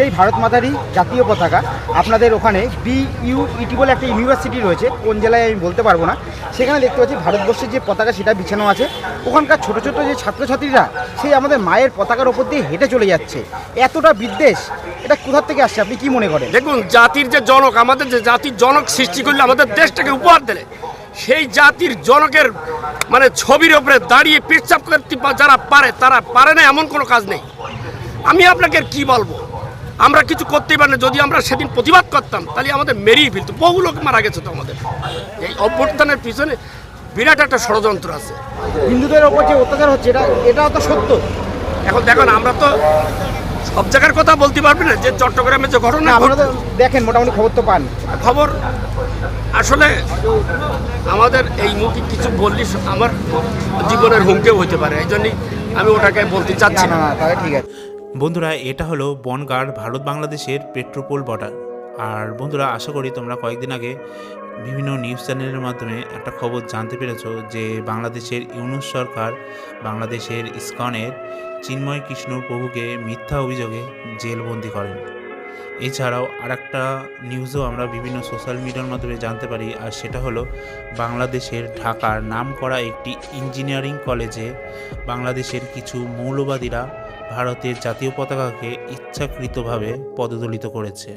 সেই ভারত মাতারই জাতীয় পতাকা। আপনাদের ওখানে বি ইউ ইটি বলে একটা ইউনিভার্সিটি রয়েছে, কোন জেলায় আমি বলতে পারব না। সেখানে দেখতে পাচ্ছি ভারতবর্ষের যে পতাকা সেটা বিছানো আছে। ওখানকার ছোট ছোট যে ছাত্রছাত্রীরা, সেই আমাদের মায়ের পতাকার ওপর দিয়ে হেঁটে চলে যাচ্ছে। এতটা বিদ্বেষ, এটা কোথার থেকে আসছে, আপনি কি মনে করেন? দেখুন, জাতির যে জনক, আমাদের যে জাতির জনক সৃষ্টি করলে আমাদের দেশটাকে উপহার দিলে সেই জাতির জনকের মানে ছবির ওপরে দাঁড়িয়ে পেচ্ছাপ করতে যারা পারে, তারা পারে না, এমন কোনো কাজ নেই। আমি আপনাকে কি বলব? আমরা কিছু করতেই পারি না। যদি আমরা সেদিন প্রতিবাদ করতাম তাহলে আমাদের মেরিয়ে ফেলতো। বহু লোক মারা গেছে তো আমাদের। এই অভ্যর্থনের পিছনে বিরাট একটা ষড়যন্ত্র আছে। হিন্দুদের ওপর যে অত্যাচার হচ্ছে এটা এটাও তো সত্য। এখন দেখুন আমরা তো সব জায়গার কথা বলতে পারবি না যে চট্টগ্রামে যে ঘটনা দেখেন মোটামুটি খবর তো পান। খবর আসলে আমাদের এই মুখে কিছু বললি আমার জীবনের হুমকেও হতে পারে এই জন্যই আমি ওটাকে বলতে চাচ্ছি না। না না তাহলে ঠিক আছে। বন্ধুরা, এটা হলো বনগাঁর ভারত বাংলাদেশের পেট্রোপোল বর্ডার। আর বন্ধুরা, আশা করি তোমরা কয়েকদিন আগে বিভিন্ন নিউজ চ্যানেলের মাধ্যমে একটা খবর জানতে পেরেছ যে বাংলাদেশের ইউনুস সরকার, বাংলাদেশের ইসকনের চিন্ময় কৃষ্ণ প্রভুকে মিথ্যা অভিযোগে জেলবন্দি করেন। এছাড়াও আর একটা নিউজও আমরা বিভিন্ন সোশ্যাল মিডিয়ার মাধ্যমে জানতে পারি, আর সেটা হলো বাংলাদেশের ঢাকার নামকরা একটি ইঞ্জিনিয়ারিং কলেজে বাংলাদেশের কিছু মৌলবাদীরা ভারতের জাতীয় পতাকাকে ইচ্ছাকৃতভাবে পদদলিত করেছে।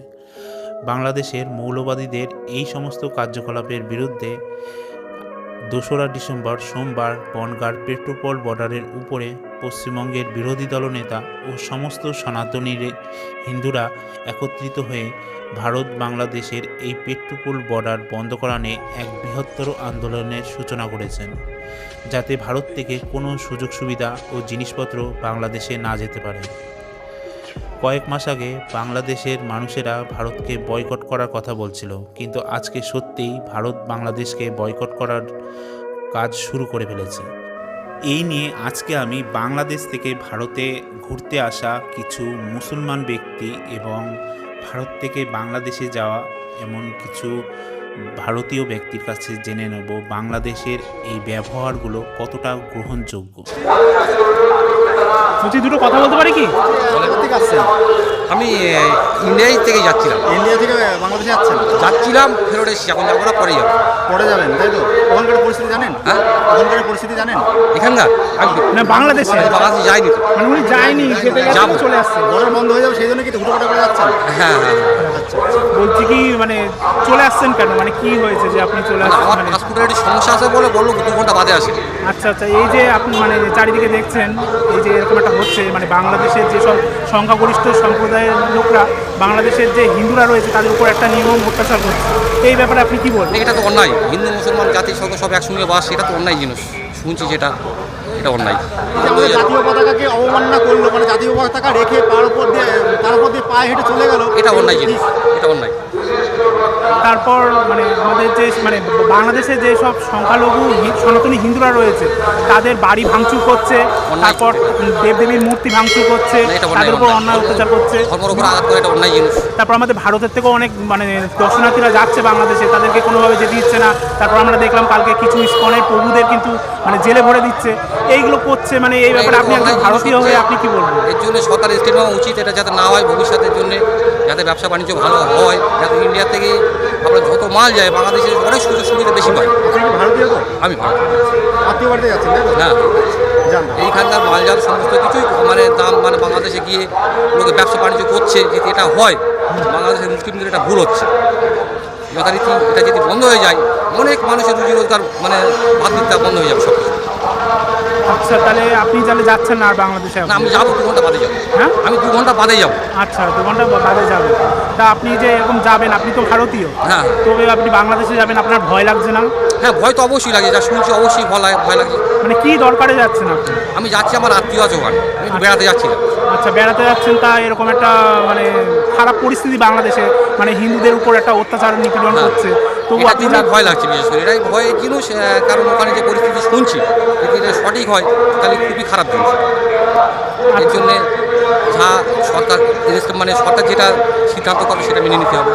বাংলাদেশের মৌলবাদীদের এই সমস্ত কার্যকলাপের বিরুদ্ধে দোসরা ডিসেম্বর সোমবার বনগাঁর পেট্রোপল বর্ডারের উপরে পশ্চিমবঙ্গের বিরোধী দলনেতা ও সমস্ত সনাতনী হিন্দুরা একত্রিত হয়ে ভারত বাংলাদেশের এই পেট্রোপোল বর্ডার বন্ধ করা নিয়ে এক বৃহত্তর আন্দোলনের সূচনা করেছেন, যাতে ভারত থেকে কোনো সুযোগ সুবিধা ও জিনিসপত্র বাংলাদেশে না যেতে পারে। কয়েক মাস আগে বাংলাদেশের মানুষেরা ভারতকে বয়কট করার কথা বলছিল, কিন্তু আজকে সত্যিই ভারত বাংলাদেশকে বয়কট করার কাজ শুরু করে ফেলেছে। এই নিয়ে আজকে আমি বাংলাদেশ থেকে ভারতে ঘুরতে আসা কিছু মুসলমান ব্যক্তি এবং ভারত থেকে বাংলাদেশে যাওয়া এমন কিছু ভারতীয় ব্যক্তির কাছে জেনে নেব, বাংলাদেশের এই ব্যবহারগুলো কতটা গ্রহণযোগ্য। বলছি দুটো কথা বলতে পারি কি? আমি আহ, ইন্ডিয়ায় থেকে যাচ্ছিলাম। ইন্ডিয়া থেকে বাংলাদেশে যাচ্ছেন? যাচ্ছিলাম ফেরত এসেছি এখন যাব না পরে যাব। পরে যাবেন তাই তো? ওখানকার পরিস্থিতি জানেন? হ্যাঁ? ওখানকার পরিস্থিতি জানেন? এখানকার? না বাংলাদেশে। আমি বাংলাদেশে যাইনি তো। মানে উনি যায়নি যাব। চলে আসছে। বর্ডার বন্ধ হয়ে যাবে সেই জন্য কি হুটোপাটা করে যাচ্ছেন? হ্যাঁ হ্যাঁ আচ্ছা বলছি কি মানে চলে আসছেন কেন? মানে কি হয়েছে যে আপনি চলে মানে আসছেন? আমার মানে পাসপোর্টের একটু সমস্যা আছে বলে বলল দু ঘণ্টা বাদে আসে আচ্ছা আচ্ছা এই যে আপনি মানে চারিদিকে দেখছেন এই যে এরকম একটা হচ্ছে মানে বাংলাদেশের যেসব সংখ্যাগরিষ্ঠ সম্প্রদায়ের লোকরা বাংলাদেশের যে হিন্দুরা রয়েছে তাদের উপর একটা নির্মম অত্যাচার করছে। এই ব্যাপারে আপনি কি বলবেন? এটা তো অন্যায়। হিন্দু মুসলমান জাতি সব সব একসঙ্গে বাস এটা তো অন্যায় জিনিস। শুনছি যেটা এটা অন্যায়। জাতীয় পতাকাকে অবমাননা করল মানে জাতীয় পতাকা রেখে তার উপর দিয়ে তার উপর দিয়ে পায়ে হেঁটে চলে গেল। এটা অন্যায় জিনিস। এটা অন্যায়। তারপর মানে আমাদের যে মানে বাংলাদেশে যে সব সংখ্যালঘু সনাতনী হিন্দুরা রয়েছে তাদের বাড়ি ভাঙচুর করছে। তারপর দেবদেবীর মূর্তি ভাঙচুর করছে তাদের উপর অন্যায়। অত্যাচার করছে। তারপর আমাদের ভারতের থেকেও অনেক মানে দর্শনার্থীরা যাচ্ছে বাংলাদেশে তাদেরকে কোনোভাবে যেতে দিচ্ছে না। তারপর আমরা দেখলাম কালকে কিছু ইস্কনের প্রভুদের কিন্তু মানে জেলে ভরে দিচ্ছে। এইগুলো করছে মানে এই ব্যাপারে আপনি একজন ভারতীয় হয়ে আপনি কি বলবেন? এর জন্য সরকার স্টেট উচিত এটা যাতে না হয় ভবিষ্যতের জন্য। যাতে ব্যবসা বাণিজ্য ভালো হয় যাতে ইন্ডিয়া থেকে আমরা যত মাল যায় বাংলাদেশের অনেক সুযোগ সুবিধা বেশি পাই। ভারতীয় আমি ভারত আত্মীয় বাড়িতে যাচ্ছেন না। এইখানকার মালজাল সমস্ত কিছুই মানে দাম মানে বাংলাদেশে গিয়ে লোকে ব্যবসা বাণিজ্য করছে যদি এটা হয় বাংলাদেশের মুসলিমদের এটা ভুল হচ্ছে। যথারীতি এটা যদি বন্ধ হয়ে যায় অনেক মানুষের রুজি রোজগার মানে দিতে বন্ধ হয়ে যাবে সব কিছু আচ্ছা তাহলে আপনি তাহলে যাচ্ছেন না আর বাংলাদেশে না আমি যাব দু ঘণ্টা বাদে যাব। হ্যাঁ? আমি দু ঘণ্টা বাদে যাব। আচ্ছা দু ঘণ্টা বাদে যাব তা আপনি যে এরকম যাবেন আপনি তো ভারতীয়। হ্যাঁ। তবে আপনি বাংলাদেশে যাবেন আপনার ভয় লাগছে না? হ্যাঁ ভয় তো অবশ্যই লাগে যা শুনছি অবশ্যই ভয় লাগে ভয় লাগে। মানে কি দরকারে যাচ্ছেন আপনি? আমি যাচ্ছি আমার আত্মীয় আছে ওখানে আমি বেড়াতে যাচ্ছিলাম। আচ্ছা বেড়াতে যাচ্ছেন তা এরকম একটা মানে খারাপ পরিস্থিতি বাংলাদেশে মানে হিন্দুদের উপর একটা অত্যাচার নিপীড়ন হচ্ছে। করছে তবু আপনি ভয় লাগছে বিশেষ করে। এটাই ভয় আহ, কারণ ওখানে যে পরিস্থিতি শুনছি যদি এটা সঠিক হয় তাহলে খুবই খারাপ জিনিস। এর জন্য যা সরকার মানে সরকার যেটা সিদ্ধান্ত করে সেটা মেনে নিতে হবে।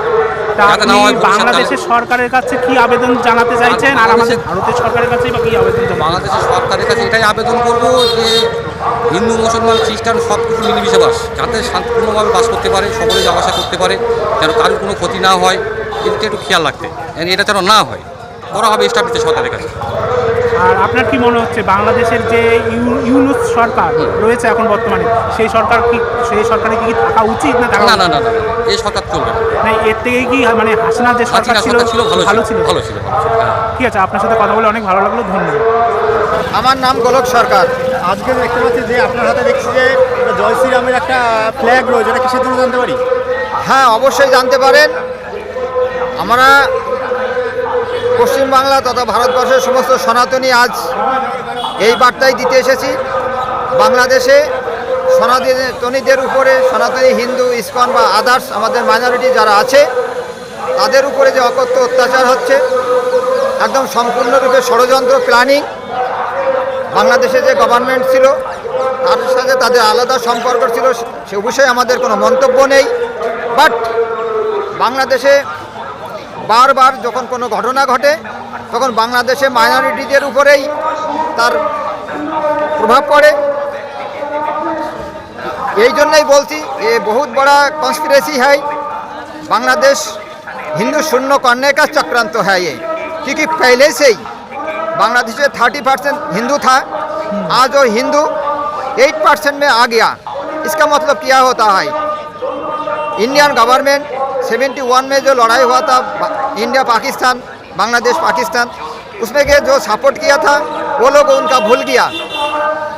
হয় বাংলাদেশের সরকারের কাছে কি আবেদন জানাতে চাইছেন? আর আমাদের ভারতের সরকারের কাছে বা কি আবেদন বাংলাদেশের সরকারের কাছে এটাই আবেদন করব যে হিন্দু মুসলমান খ্রিস্টান সব কিছু মিলেমিশে বাস। যাতে শান্তিপূর্ণভাবে বাস করতে পারে সকলে যাওয়া আসা করতে পারে যেন কারোর কোনো ক্ষতি না হয় এদিকটা একটু খেয়াল রাখতে। এটা যেন না হয় করা হবে স্টাফ স্টাফিতে সরকারের কাছে। আর আপনার কি মনে হচ্ছে বাংলাদেশের যে ইউ- ইউনুস সরকার রয়েছে এখন বর্তমানে সেই সরকার কি সেই সরকারে কি থাকা উচিত না থাকা না না না এই সরকার চলবে না। এর থেকে কি মানে হাসিনা যে সরকার হাসিনা ছিল ছিল ভালো ভালো ছিল ছিল। ভালো ছিল ভালো ছিল হ্যাঁ। ঠিক আছে আপনার সাথে কথা বলে অনেক ভালো লাগল ধন্যবাদ। আমার নাম গোলক সরকার। আজকে দেখতে পাচ্ছি যে আপনার হাতে দেখছি যে জয় শ্রীরামের একটা ফ্ল্যাগ রয়েছে, এটা কিসের জন্য জানতে পারি? হ্যাঁ অবশ্যই জানতে পারেন। আমরা পশ্চিমবাংলা তথা ভারতবর্ষের সমস্ত সনাতনী আজ এই বার্তাই দিতে এসেছি। বাংলাদেশে সনাতনীদের উপরে, সনাতনী হিন্দু, ইসকন বা আদার্স আমাদের মাইনরিটি যারা আছে, তাদের উপরে যে অকথ্য অত্যাচার হচ্ছে, একদম সম্পূর্ণরূপে ষড়যন্ত্র প্ল্যানিং বাংলাদেশে যে গভর্নমেন্ট ছিল তার সাথে তাদের আলাদা সম্পর্ক ছিল সে বিষয়ে আমাদের কোনো মন্তব্য নেই বাট বাংলাদেশে বারবার যখন কোনো ঘটনা ঘটে তখন বাংলাদেশে মাইনরিটিদের উপরেই তার প্রভাব পড়ে এই জন্যই বলছি যে বহুত বড় কনস্পিরেসি है बांग्लादेश हिंदू शून्य करने का चक्रांत है ये क्योंकि पहले से ही बांग्लादेश में थर्टी परसेंट हिंदू था। आज वो हिंदू एट परसेंट में आ गया। इसका मतलब क्या होता है? इंडियन गवर्नमेंट 71 में जो लड़ाई हुआ था इंडिया पाकिस्तान बांग्लादेश पाकिस्तान उसमें के जो सपोर्ट किया था, वो लोग उनका भूल गया।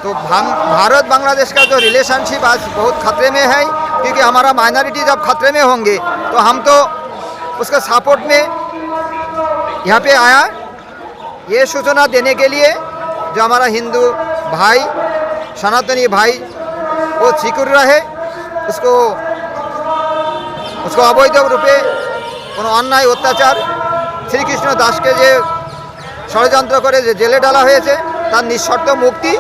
तो भारत, बांग्लादेश का जो रिलेशनशिप आज बहुत खतरे में है, क्योंकि हमारा माइनॉरिटी जब खतरे में होंगे तो हम तो उसका सपोर्ट में यहाँ पे आया। ये सूचना देने के लिए जो हमारा हिंदू भाई सनातनी भाई वो सिक्योर रहे उसको उसको অবৈধ রূপে কোনো অন্যায় অত্যাচার শ্রীকৃষ্ণ দাসকে যে ষড়যন্ত্র করে যে জেলে ডালা হয়েছে তার নিঃশর্ত মুক্তি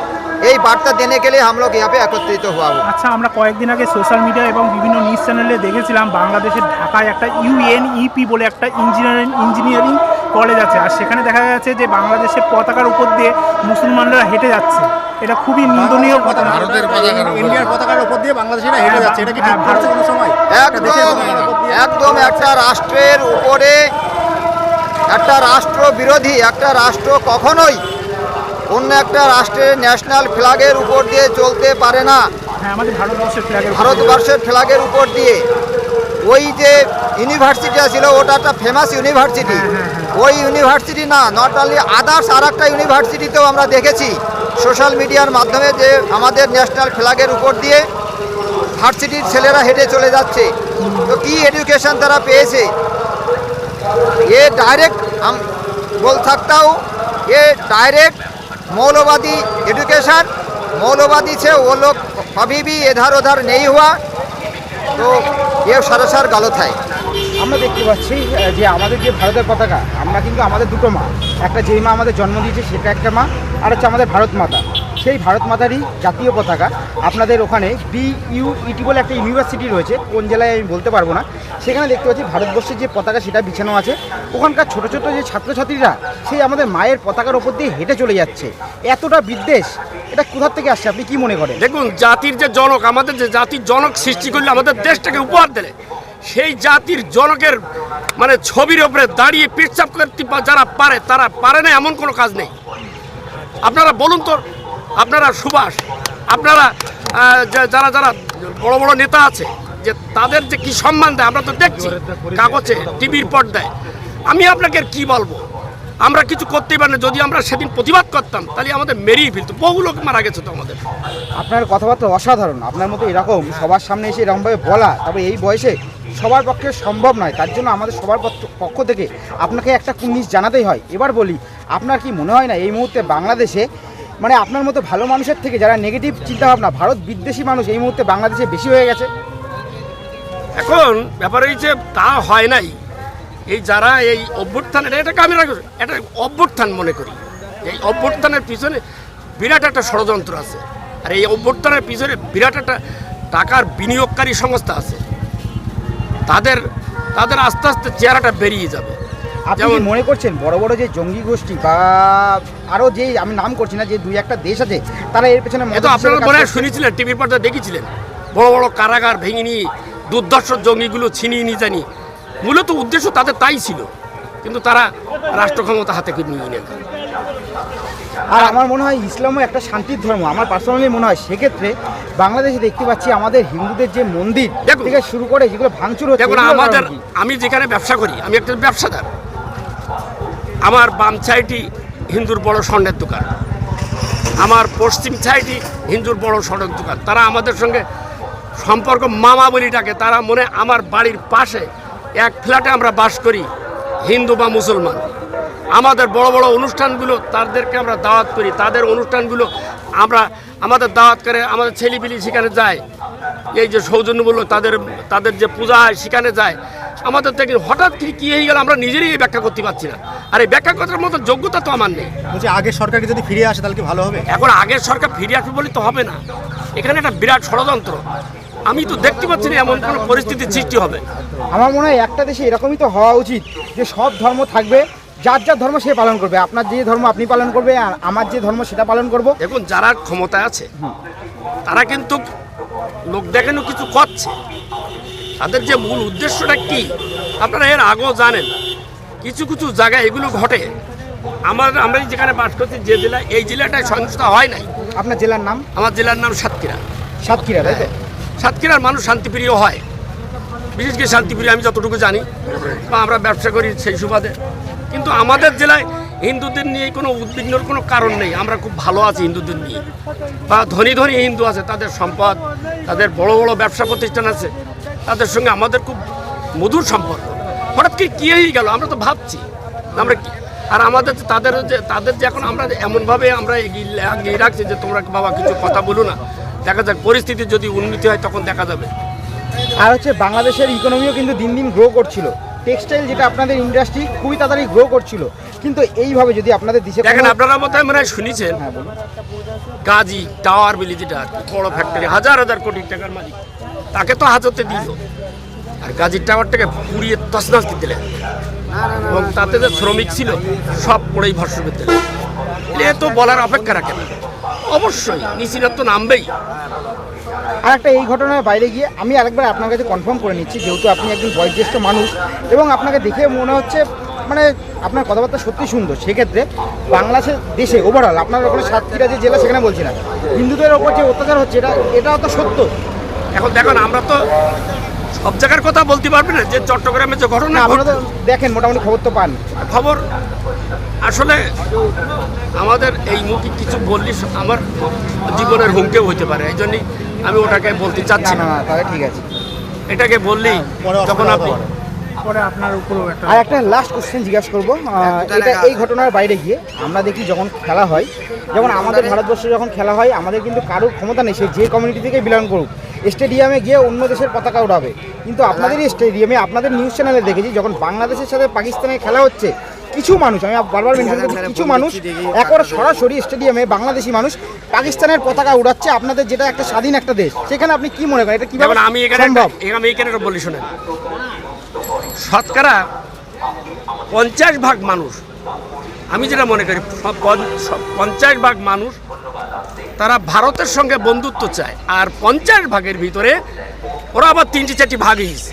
এই বার্তা দেনে के लिए हम लोग यहाँ पे একত্রিত हुआ हूँ আচ্ছা আমরা কয়েকদিন আগে সোশ্যাল মিডিয়া এবং বিভিন্ন নিউজ চ্যানেলে দেখেছিলাম বাংলাদেশের ঢাকায় একটা ইউএনইপি বলে একটা ইঞ্জিনিয়ারিং ইঞ্জিনিয়ারিং কলেজ আছে। আর সেখানে দেখা যাচ্ছে যে বাংলাদেশের পতাকার উপর দিয়ে মুসলমানরা হেঁটে যাচ্ছে। এটা খুবই নিন্দনীয় ঘটনা। ভারতের ইন্ডিয়ার পতাকার উপর দিয়ে বাংলাদেশিরা হেঁটে যাচ্ছে। এটা কি ঠিক হ্যাঁ, করছে কোনো সময়? একদম একদম একটা রাষ্ট্রের উপরে একটা রাষ্ট্র বিরোধী একটা রাষ্ট্র কখনোই অন্য একটা রাষ্ট্রের ন্যাশনাল ফ্ল্যাগের উপর দিয়ে চলতে পারে না। হ্যাঁ আমাদের ভারতবর্ষের ফ্ল্যাগের ভারতবর্ষের ফ্ল্যাগের উপর দিয়ে। ওই যে ইউনিভার্সিটিটা ছিল ওটা একটা ফেমাস ইউনিভার্সিটি ওই ইউনিভার্সিটি না নট অনলি আদার্স আর একটা ইউনিভার্সিটিতেও আমরা দেখেছি সোশ্যাল মিডিয়ার মাধ্যমে যে আমাদের ন্যাশনাল ফ্ল্যাগের উপর দিয়ে ভার্সিটির ছেলেরা হেঁটে চলে যাচ্ছে তো কি এডুকেশন তারা পেয়েছে ये डायरेक्ट हम बोल सकता हूँ ये डायरेक्ट मौलवादी एजुकेशन मौलवादी से वो लोग कभी भी इधर उधर नहीं हुआ তো এ সারাসার গালো থায় আমরা দেখতে পাচ্ছি যে আমাদের যে ভারতের পতাকা, আমরা কিন্তু আমাদের দুটো মা। একটা যেই মা আমাদের জন্ম দিয়েছে, সেটা একটা মা, আর হচ্ছে আমাদের ভারত মাতা। সেই ভারত মাতারই জাতীয় পতাকা। আপনাদের ওখানে বিইউইটি বলে একটা ইউনিভার্সিটি রয়েছে, কোন জেলায় আমি বলতে পারব না। সেখানে দেখতে পাচ্ছি ভারতবর্ষের যে পতাকা সেটা বিছানো আছে। ওখানকার ছোট ছোট যে ছাত্রছাত্রীরা সেই আমাদের মায়ের পতাকার ওপর দিয়ে হেঁটে চলে যাচ্ছে। এতটা বিদ্বেষ, এটা কোথার থেকে আসছে? আপনি কি মনে করেন? দেখুন, জাতির যে জনক, আমাদের যে জাতির জনক সৃষ্টি করলে আমাদের দেশটাকে উপহার দিলে সেই জাতির জনকের মানে ছবির ওপরে দাঁড়িয়ে পেচ্ছাপ করতে যারা পারে, তারা পারে না, এমন কোনো কাজ নেই। আপনারা বলুন তো আপনারা সুভাষ, আপনারা যারা যারা বড় বড় নেতা আছে, যে তাদের যে কি সম্মান দেয়, আমরা তো দেখছি কাগজে, টিভির পর্দায়। আমি আপনাকে কি বলব? আমরা কিছু করতেই পারি যদি আমরা সেদিন প্রতিবাদ করতাম, তাহলে আমাদের মেরিয়ে ফেলতো। বহু লোক মারা গেছে তো আমাদের। আপনার কথাবার্তা অসাধারণ। আপনার মতো এরকম সবার সামনে এসে এরকমভাবে বলা, তবে এই বয়সে সবার পক্ষে সম্ভব নয়। তার জন্য আমাদের সবার পক্ষ- থেকে আপনাকে একটা কুন্নিশ জানাতেই হয়। এবার বলি, আপনার কি মনে হয় না এই মুহূর্তে বাংলাদেশে মানে আপনার মতো ভালো মানুষের থেকে যারা নেগেটিভ চিন্তাভাবনা, ভারত বিদ্বেষী মানুষ এই মুহূর্তে বাংলাদেশে বেশি হয়ে গেছে। এখন ব্যাপার হয়েছে তা হয় নাই। এই যারা এই অভ্যুত্থান, এটা এটাকে আমি এটা অভ্যুত্থান মনে করি। এই অভ্যুত্থানের পিছনে বিরাট একটা ষড়যন্ত্র আছে। আর এই অভ্যুত্থানের পিছনে বিরাট একটা টাকার বিনিয়োগকারী সংস্থা আছে। তাদের তাদের আস্তে আস্তে চেহারাটা বেরিয়ে যাবে। আপনি মনে করছেন বড় বড় যে জঙ্গি গোষ্ঠী বা আরও যে আমি নাম করছি না যে দুই একটা দেশ আছে তারা এর পেছনে আপনারা মনে শুনেছিলেন টিভির পর্দায় দেখেছিলেন। বড় বড় কারাগার ভেঙে নিয়ে দুর্দর্শ জঙ্গিগুলো ছিনিয়ে নিয়ে জানি মূলত উদ্দেশ্য তাদের তাই ছিল কিন্তু তারা রাষ্ট্র ক্ষমতা হাতে নিয়ে নেন আর আমার মনে হয় ইসলামও একটা শান্তির ধর্ম। আমার পার্সোনালি মনে হয় সেক্ষেত্রে বাংলাদেশে দেখতে পাচ্ছি আমাদের হিন্দুদের যে মন্দির। থেকে শুরু করে যেগুলো ভাঙচুর হচ্ছে আমাদের আমি যেখানে ব্যবসা করি আমি একটা ব্যবসাদার। আমার বাম সাইডই হিন্দুর বড় স্বর্ণের দোকান। আমার পশ্চিম সাইডই হিন্দুর বড় স্বর্ণের দোকান। তারা আমাদের সঙ্গে সম্পর্ক মামা বলি ডাকে। তারা মনে আমার বাড়ির পাশে এক ফ্ল্যাটে আমরা বাস করি, হিন্দু বা মুসলমান। আমাদের বড় বড় অনুষ্ঠানগুলো তাদেরকে আমরা দাওয়াত করি। তাদের অনুষ্ঠানগুলো আমরা, আমাদের দাওয়াত করে আমাদের ছেলেপিলি সেখানে যায়। এই যে সৌজন্য সৌজন্যমূলক তাদের তাদের যে পূজা হয় সেখানে যায়। আমাদের থেকে হঠাৎ কি কী হয়ে গেল আমরা নিজেরই এই ব্যাখ্যা করতে পারছি না। আর এই ব্যাখ্যা করার মতো যোগ্যতা তো আমার নেই। বলছি আগের সরকারকে যদি ফিরে আসে তাহলে কি ভালো হবে? এখন আগের সরকার ফিরে আসবে বলে তো হবে না। এখানে একটা বিরাট ষড়যন্ত্র। আমি তো দেখতে পাচ্ছি না এমন কোনো পরিস্থিতির সৃষ্টি হবে। আমার মনে হয় একটা দেশে এরকমই তো হওয়া উচিত যে সব ধর্ম থাকবে যার যার ধর্ম সে পালন করবে। আপনার যে ধর্ম আপনি পালন করবে আর আমার যে ধর্ম সেটা পালন করব। দেখুন যারা ক্ষমতায় আছে তারা কিন্তু লোক দেখানো কিছু করছে। তাদের যে মূল উদ্দেশ্যটা কি আপনারা এর আগেও জানেন। কিছু কিছু জায়গায় এগুলো ঘটে। আমার আমরা যেখানে বাস করছি যে জেলা এই জেলাটায় সহিংসতা হয় নাই। আপনার জেলার নাম? আমার জেলার নাম সাতক্ষীরা। সাতক্ষীরা তাই সাতক্ষীরার মানুষ শান্তিপ্রিয় হয়। বিশেষ করে শান্তিপ্রিয় আমি যতটুকু জানি। বা আমরা ব্যবসা করি সেই সুবাদে। কিন্তু আমাদের জেলায় হিন্দুদের নিয়ে কোনো উদ্বিগ্নর কোনো কারণ নেই। আমরা খুব ভালো আছি হিন্দুদের নিয়ে। বা ধনী ধনী হিন্দু আছে তাদের সম্পদ তাদের বড় বড় ব্যবসা প্রতিষ্ঠান আছে। তাদের সঙ্গে আমাদের খুব মধুর সম্পর্ক। হঠাৎ কি কী হয়ে গেল? আমরা তো ভাবছি। আমরা আর আমাদের তাদের যে তাদের যে এখন আমরা এমনভাবে আমরা এগিয়ে রাখছি যে তোমরা বাবা কিছু কথা বলো না। দেখা যাক পরিস্থিতি যদি উন্নতি হয় তখন দেখা যাবে। আর হচ্ছে বাংলাদেশের ইকোনমিও কিন্তু দিন দিন গ্রো করছিল। টেক্সটাইল যেটা আপনাদের ইন্ডাস্ট্রি খুবই তাড়াতাড়ি গ্রো করছিল। কিন্তু এইভাবে যদি আপনাদের দেশে দেখেন আপনারা বোধহয় মনে শুনেছেন? হ্যাঁ গাজী টাওয়ার বিলি যেটা বড় ফ্যাক্টরি হাজার হাজার কোটি টাকার মালিক। তাকে তো হাজতে দিল। আর গাজীর টাওয়ারটাকে পুড়িয়ে তসনাস দিলেন এবং তাতে যে শ্রমিক ছিল, সব পড়েই ভস্য করে দিলেন এ তো বলার অপেক্ষা রাখে না। অবশ্যই নিশ্চিত তো নামবেই। আর একটা এই ঘটনার বাইরে গিয়ে আমি আরেকবার আপনার কাছে কনফার্ম করে নিচ্ছি, যেহেতু আপনি একজন বয়োজ্যেষ্ঠ মানুষ এবং আপনাকে দেখে মনে হচ্ছে মানে আপনার কথাবার্তা সত্যি সুন্দর। সেক্ষেত্রে বাংলাদেশের দেশে ওভারঅল আপনার ওখানে সাতক্ষীরা যে জেলা, সেখানে বলছি না। হিন্দুদের ওপর যে অত্যাচার হচ্ছে, এটা, এটাও তো সত্য। এখন দেখুন আমরা তো সব জায়গার কথা বলতে পারবি না যে চট্টগ্রামে যে ঘটনা আপনারা তো দেখেন মোটামুটি খবর তো পান। খবর আসলে আমাদের এই মুখে কিছু বললি আমার জীবনের হুমকেও হতে পারে এই জন্যই আমি ওটাকে বলতে চাচ্ছি না তাহলে ঠিক আছে। এটাকে বললেই পরে যখন অসুবিধা আপনি পরে। আপনার উপরেও একটা আর একটা লাস্ট কোশ্চেন জিজ্ঞাসা করব। এটা এই ঘটনার বাইরে গিয়ে আমরা দেখি যখন খেলা হয় যেমন আমাদের ভারতবর্ষে যখন খেলা হয় আমাদের কিন্তু কারোর ক্ষমতা নেই সে যে কমিউনিটি থেকে বিলং করুক। স্টেডিয়ামে গিয়ে অন্য দেশের পতাকা উঠাবে কিন্তু আপনাদের স্টেডিয়ামে আপনাদের নিউজ চ্যানেলে দেখেছি যখন বাংলাদেশের সাথে পাকিস্তানের খেলা হচ্ছে কিছু মানুষ আমি বারবার মেনশন করছি কিছু মানুষ একবার সরাসরি স্টেডিয়ামে বাংলাদেশি মানুষ পাকিস্তানের পতাকা উড়াচ্ছে আপনাদের যেটা একটা স্বাধীন একটা দেশ। সেখানে আপনি কি মনে করেন? এটা কীভাবে আমি এখানে আমি এখানে বলি শোনেন? শতকরা পঞ্চাশ ভাগ মানুষ আমি যেটা মনে করি সব সব পঞ্চাশ ভাগ মানুষ তারা ভারতের সঙ্গে বন্ধুত্ব চায়। আর পঞ্চাশ ভাগের ভিতরে ওরা আবার তিনটি চারটি ভাগ হয়েছে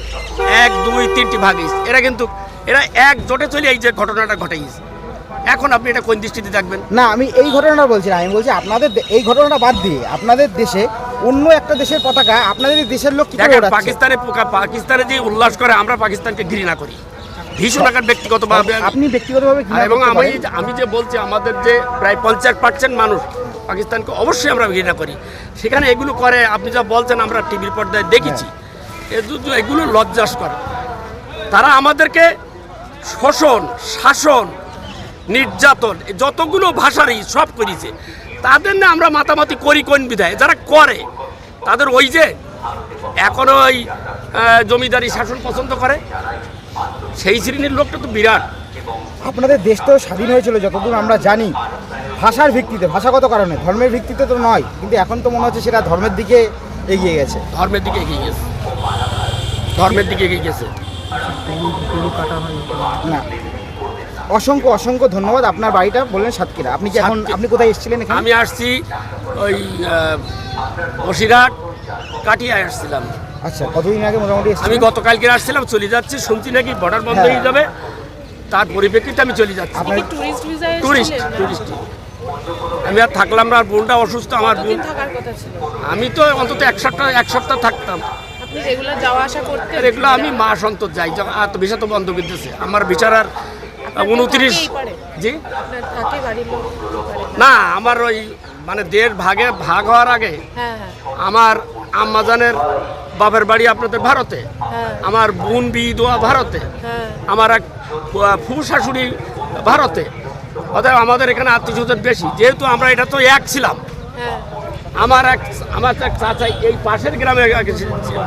এক দুই তিনটি ভাগ হয়েছে এরা কিন্তু এরা এক জোটে চলে এই যে ঘটনাটা ঘটাইছে এখন আপনি এটা কোন দৃষ্টিতে দেখবেন? না আমি এই ঘটনাটা বলছি না। আমি বলছি আপনাদের এই ঘটনাটা বাদ দিয়ে আপনাদের দেশে অন্য একটা দেশের পতাকা আপনাদের দেশের লোক পাকিস্তানে পাকিস্তানে যে উল্লাস করে আমরা পাকিস্তানকে ঘৃণা করি। ভীষণ আকার ব্যক্তিগতভাবে আপনি ব্যক্তিগতভাবে এবং আমি আমি যে বলছি আমাদের যে প্রায় পঞ্চাশ পার্সেন্ট মানুষ পাকিস্তানকে অবশ্যই আমরা ঘৃণা করি। সেখানে এগুলো করে আপনি যা বলছেন আমরা টিভির পর্দায় দেখেছি। এগুলো এগুলো লজ্জাস্কর তারা আমাদেরকে শোষণ শাসন নির্যাতন যতগুলো ভাষারই সব করেছে তাদের না আমরা মাতামাতি করি কোন বিধায়? যারা করে তাদের ওই যে এখনও ওই জমিদারি শাসন পছন্দ করে সেই শ্রেণির লোকটা তো বিরাট। আপনাদের দেশ তো স্বাধীন হয়েছিল যতদূর আমরা জানি। ভাষার ভিত্তিতে ভাষাগত কারণে ধর্মের ভিত্তিতে তো নয় কিন্তু এখন তো মনে হচ্ছে সেটা ধর্মের দিকে এগিয়ে গেছে। ধর্মের দিকে এগিয়ে গেছে। ধর্মের দিকে এগিয়ে গেছে। না। অসংখ্য অসংখ্য ধন্যবাদ আপনার বাড়িটা বললেন সাতক্ষীরা। আপনি কি এখন আপনি কোথায় এসেছিলেন এখানে? আমি আসছি ওই বসিরহাট কাটিয়ে আসছিলাম। আচ্ছা কতদিন আগে মোটামুটি আমি গতকালকে আসছিলাম চলে যাচ্ছি শুনছি নাকি বর্ডার বন্ধ হ্যাঁ। হয়ে যাবে। তার পরিপ্রেক্ষিতে আমি চলে যাচ্ছি। টুরিস্ট ভিসা টুরিস্ট টুরিস্ট আমি আর থাকলাম না আর বোনটা অসুস্থ আমার বোন কতদিন থাকার কথা ছিল? আমি তো অন্তত এক সপ্তাহ এক সপ্তাহ থাকতাম। এগুলো আমি মাস অন্তর যাই যখন- আর তো ভিসা তো বন্ধ করতেছে। আমার বিচার আর উনত্রিশ জি? না? আমার ওই মানে দেড় ভাগে ভাগ হওয়ার আগে হ্যাঁ হ্যাঁ। আমার আম্মাজানের বাপের বাড়ি আপনাদের ভারতে হ্যাঁ। আমার বোন বিদোয়া ভারতে আমার এক ফু শাশুড়ি ভারতে। অতএব আমাদের এখানে আত্মীয় স্বজন বেশি। যেহেতু আমরা এটা তো এক ছিলাম। হ্যাঁ। আমার এক আমার এক চাচা এই পাশের গ্রামে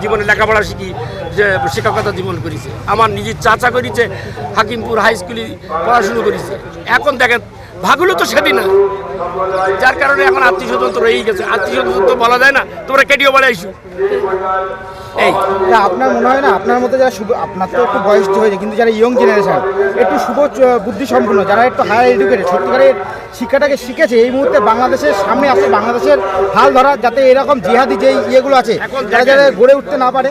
জীবনে লেখাপড়া শিখি যে শিক্ষকতা জীবন করেছে। আমার নিজের চাচা করেছে হাকিমপুর হাই স্কুলে পড়াশুনো করেছে। এখন দেখেন ভাগুলো তো সেদিন না। যার কারণে এখন আত্মীয় স্বজন তো রয়েই গেছে। আত্মীয় স্বজন তো বলা যায় না। তোমরা কেটিও বলে আইসু এই। আপনার মনে হয় না? আপনার মতো যারা শুভ আপনার তো একটু বয়স হয়েছে কিন্তু যারা ইয়ং জেনারেশন একটু শুভ চ- বুদ্ধি সম্পন্ন যারা একটু হায়ার এডুকেটেড সত্যিকারের শিক্ষাটাকে শিখেছে এই মুহূর্তে বাংলাদেশের সামনে আসে বাংলাদেশের হাল ধরা যাতে এরকম জিহাদি যেই ইয়েগুলো আছে যারা যারা গড়ে উঠতে না পারে।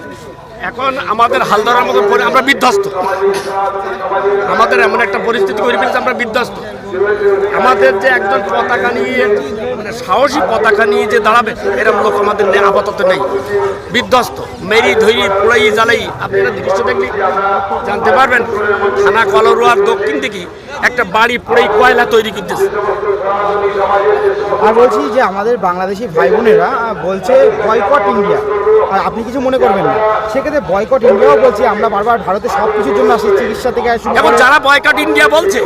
এখন আমাদের হাল ধরার মতো আমরা বিধ্বস্ত। আমাদের এমন একটা পরিস্থিতি করে ফেলেছে আমরা বিধ্বস্ত। আমাদের যে একজন পতাকা নিয়ে মানে সাহসী পতাকা নিয়ে যে দাঁড়াবে, এরকম লোক আমাদের আপাতত নেই। বিধ্বস্ত, মেরি ধরি, পুড়াই জ্বালাই। আপনারা দৃশ্য দেখলে জানতে পারবেন, থানা কলরুয়ার দক্ষিণ দিকে একটা বাড়ি পুরাই কয়লা তৈরি করতেছে। আর বলছি যে আমাদের বাংলাদেশি ভাই বোনেরা বলছে বয়কট ইন্ডিয়া আর আপনি কিছু মনে করবেন না। সেক্ষেত্রে বয়কট ইন্ডিয়াও বলছি আমরা বারবার ভারতে সব কিছুর জন্য আসি চিকিৎসা থেকে শুরু এবং যারা বয়কট ইন্ডিয়া বলছে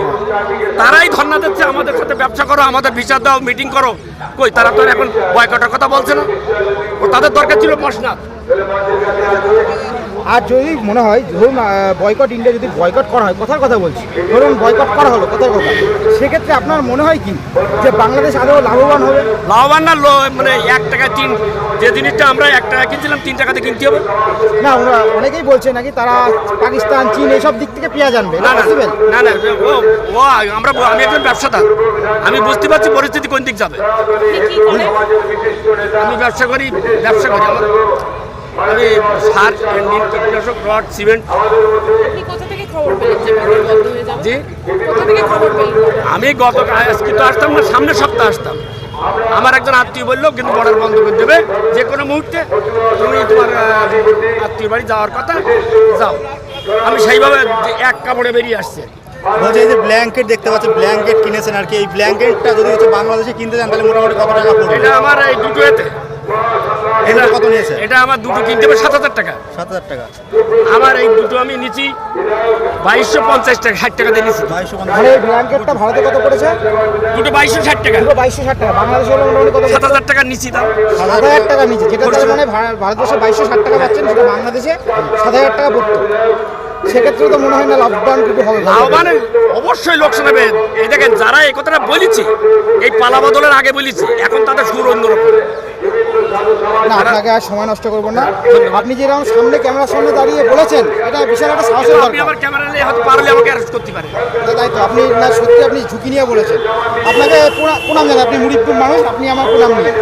তারাই ধর্ণা দিচ্ছে আমাদের সাথে ব্যবসা করো আমাদের বিচার দাও মিটিং করো। কই তারা তো এখন বয়কটের কথা বলছে না। ও তাদের দরকার ছিল মশনাথ আর যদি মনে হয় ধরুন বয়কট ইন্ডিয়া যদি বয়কট করা হয় কথার কথা বলছি ধরুন বয়কট করা হলো কথার কথা। সেক্ষেত্রে আপনার মনে হয় কি? যে বাংলাদেশ আদৌ লাভবান হবে? লাভবান না মানে এক টাকা তিন যে জিনিসটা আমরা এক টাকা কিনছিলাম তিন টাকাতে কিনতে হবে। না ওরা অনেকেই বলছে নাকি তারা পাকিস্তান চীন এইসব দিক থেকে পেঁয়াজ আনবে না না না না ও আমরা আমি একজন ব্যবসাদার। আমি বুঝতে পারছি পরিস্থিতি কোন দিক যাবে। আমি ব্যবসা করি ব্যবসা করি আমার আমি সার কীটনাশক রড সিমেন্ট হয়ে জি। কোথা থেকে খবর পেলেন? আমি গত আজকে তো আসতাম না সামনের সপ্তাহে আসতাম। আমার একজন আত্মীয় বলল কিন্তু বর্ডার বন্ধ করে দেবে। যে কোনো মুহূর্তে তুমি তোমার আত্মীয় বাড়ি যাওয়ার কথা যাও। আমি সেইভাবে যে এক কাপড়ে বেরিয়ে আসছি। বলছে এই যে ব্ল্যাঙ্কেট দেখতে পাচ্ছি ব্ল্যাঙ্কেট কিনেছেন আর কি। এই ব্ল্যাঙ্কেটটা যদি হচ্ছে বাংলাদেশে কিনতে যান তাহলে মোটামুটি কত টাকা পড়বে? এটা আমার এই দুটো এতে এটা কত নিয়েছে? এটা আমার দুটো কিনতে হবে সাত হাজার টাকা। সাত হাজার টাকা। আমার এই দুটো আমি নিচ্ছি বাইশশো পঞ্চাশ টাকা ষাট টাকা দিয়ে নিচ্ছি বাইশশো মানে এই ব্ল্যাঙ্কেটটা ভারতে কত পড়েছে? দুটো বাইশশো ষাট টাকা। পুরো বাইশশো ষাট টাকা। বাংলাদেশে হলো মোটামুটি কত সাত হাজার টাকা নিচ্ছি দাম। সাত হাজার টাকা নিচে। যেটা তার মানে ভারতবর্ষে বাইশশো ষাট টাকা পাচ্ছেন সেটা বাংলাদেশে সাত হাজার টাকা পড়তো। সেক্ষেত্রে তো মনে হয় না লকডাউন কিন্তু হবে। লাভবান অবশ্যই লোকসান হবে এই দেখেন যারা এই কথাটা বলেছি এই পালা বদলের আগে বলেছি এখন তাদের সুর অন্যরকম। না আপনাকে আর সময় নষ্ট করব না। আপনি যেরকম সামনে ক্যামেরার সামনে দাঁড়িয়ে বলেছেন এটা বিশাল একটা সাহসের আপনি দরকার। আমার ক্যামেরা নিয়ে হয়তো পারলে আমাকে অ্যারেস্ট করতে পারে। তাই তো আপনি না সত্যি আপনি ঝুঁকি নিয়ে বলেছেন। আপনাকে কোন প্রণাম জানাই আপনি মুড়িপুর মানুষ আপনি আমার প্রণাম নিয়ে।